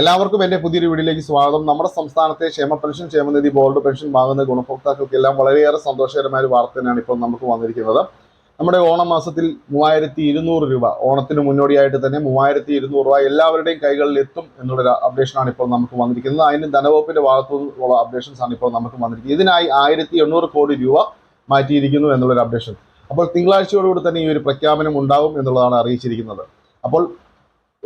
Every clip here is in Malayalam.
എല്ലാവർക്കും എന്റെ പുതിയൊരു വീഡിയോയിലേക്ക് സ്വാഗതം. നമ്മുടെ സംസ്ഥാനത്തെ ക്ഷേമ പെൻഷൻ ക്ഷേമനിധി ബോർഡ് പെൻഷൻ വാങ്ങുന്ന ഗുണഭോക്താക്കൾക്കെല്ലാം വളരെയേറെ സന്തോഷകരമായ ഒരു വാർത്ത തന്നെയാണ് ഇപ്പോൾ നമുക്ക് വന്നിരിക്കുന്നത്. നമ്മുടെ ഓണം മാസത്തിൽ മൂവായിരത്തി ഇരുന്നൂറ് രൂപ ഓണത്തിന് മുന്നോടിയായിട്ട് തന്നെ മൂവായിരത്തി ഇരുന്നൂറ് രൂപ എല്ലാവരുടെയും കൈകളിൽ എത്തും എന്നുള്ളൊരു അപ്ഡേഷനാണ് ഇപ്പോൾ നമുക്ക് വന്നിരിക്കുന്നത്. അതിന് ഭാഗത്തു നിന്നുള്ള അപ്ഡേഷൻസ് ആണ് ഇപ്പോൾ നമുക്ക് വന്നിരിക്കുന്നത്. ഇതിനായി ആയിരത്തി എണ്ണൂറ് കോടി രൂപ മാറ്റിയിരിക്കുന്നു എന്നുള്ളൊരു അപ്ഡേഷൻ അപ്പോൾ തിങ്കളാഴ്ചയോടുകൂടി തന്നെ ഈ ഒരു പ്രഖ്യാപനം ഉണ്ടാവും എന്നുള്ളതാണ് അറിയിച്ചിരിക്കുന്നത്. അപ്പോൾ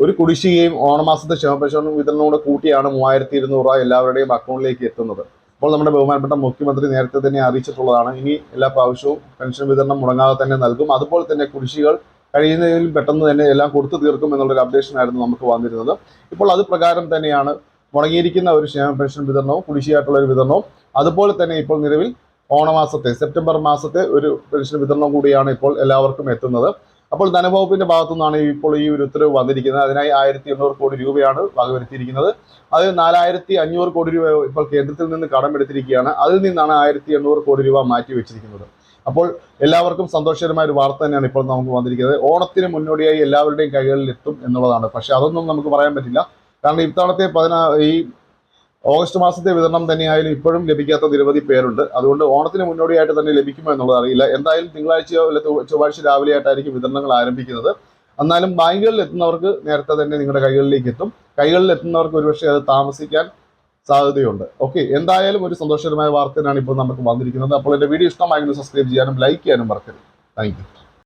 ഒരു കുടിശ്ശികയും ഓണമാസത്തെ ക്ഷേമപെൻഷൻ വിതരണവും കൂടെ കൂട്ടിയാണ് മൂവായിരത്തി ഇരുന്നൂറ് രൂപ എല്ലാവരുടെയും അക്കൗണ്ടിലേക്ക് എത്തുന്നത്. അപ്പോൾ നമ്മുടെ ബഹുമാനപ്പെട്ട മുഖ്യമന്ത്രി നേരത്തെ തന്നെ അറിയിച്ചിട്ടുള്ളതാണ്. ഇനി എല്ലാ പ്രാവശ്യവും പെൻഷൻ വിതരണം മുടങ്ങാതെ തന്നെ നൽകും. അതുപോലെ തന്നെ കുടിശ്ശികൾ കഴിയുന്നതിൽ പെട്ടെന്ന് തന്നെ എല്ലാം കൊടുത്തു തീർക്കും എന്നുള്ളൊരു അപ്ഡേഷൻ ആയിരുന്നു നമുക്ക് വന്നിരുന്നത്. ഇപ്പോൾ അത് പ്രകാരം തന്നെയാണ് മുടങ്ങിയിരിക്കുന്ന ഒരു ക്ഷേമ പെൻഷൻ വിതരണവും കുടിശ്ശിയായിട്ടുള്ള ഒരു വിതരണവും. അതുപോലെ തന്നെ ഇപ്പോൾ നിലവിൽ ഓണമാസത്തെ സെപ്റ്റംബർ മാസത്തെ ഒരു പെൻഷൻ വിതരണം കൂടിയാണ് ഇപ്പോൾ എല്ലാവർക്കും എത്തുന്നത്. അപ്പോൾ ധനവകുപ്പിന്റെ ഭാഗത്തു നിന്നാണ് ഇപ്പോൾ ഈ ഒരു ഉത്തരവ് വന്നിരിക്കുന്നത്. അതിനായി ആയിരത്തി എണ്ണൂറ് കോടി രൂപയാണ് വകവരുത്തിയിരിക്കുന്നത്. അത് നാലായിരത്തി അഞ്ഞൂറ് കോടി രൂപ ഇപ്പോൾ കേന്ദ്രത്തിൽ നിന്ന് കടമെടുത്തിരിക്കുകയാണ്. അതിൽ നിന്നാണ് ആയിരത്തി എണ്ണൂറ് കോടി രൂപ മാറ്റി വെച്ചിരിക്കുന്നത്. അപ്പോൾ എല്ലാവർക്കും സന്തോഷകരമായ ഒരു വാർത്ത തന്നെയാണ് ഇപ്പോൾ നമുക്ക് വന്നിരിക്കുന്നത്. ഓണത്തിന് മുന്നോടിയായി എല്ലാവരുടെയും കൈകളിൽ എത്തും എന്നുള്ളതാണ്. പക്ഷെ അതൊന്നും നമുക്ക് പറയാൻ പറ്റില്ല. കാരണം ഇത്തവണത്തെ പതിനാ ഈ ഓഗസ്റ്റ് മാസത്തെ വിതരണം തന്നെയായാലും ഇപ്പോഴും ലഭിക്കാത്ത നിരവധി പേരുണ്ട്. അതുകൊണ്ട് ഓണത്തിന് മുന്നോടിയായിട്ട് തന്നെ ലഭിക്കുമോ എന്നുള്ളത് അറിയില്ല. എന്തായാലും തിങ്കളാഴ്ചയോ അല്ലെ ചൊവ്വാഴ്ച രാവിലെയായിട്ടായിരിക്കും വിതരണങ്ങൾ ആരംഭിക്കുന്നത്. എന്നാലും ബാങ്കുകളിൽ എത്തുന്നവർക്ക് നേരത്തെ തന്നെ നിങ്ങളുടെ കൈകളിലേക്ക് എത്തും. കൈകളിൽ എത്തുന്നവർക്ക് ഒരുപക്ഷെ അത് താമസിക്കാൻ സാധ്യതയുണ്ട്. ഓക്കെ എന്തായാലും ഒരു സന്തോഷകരമായ വാർത്തയാണ് ഇപ്പോൾ നമുക്ക് വന്നിരിക്കുന്നത്. അപ്പോൾ എന്റെ വീഡിയോ ഇഷ്ടമായെങ്കിൽ സബ്സ്ക്രൈബ് ചെയ്യാനും ലൈക്ക് ചെയ്യാനും മറക്കരുത്. താങ്ക്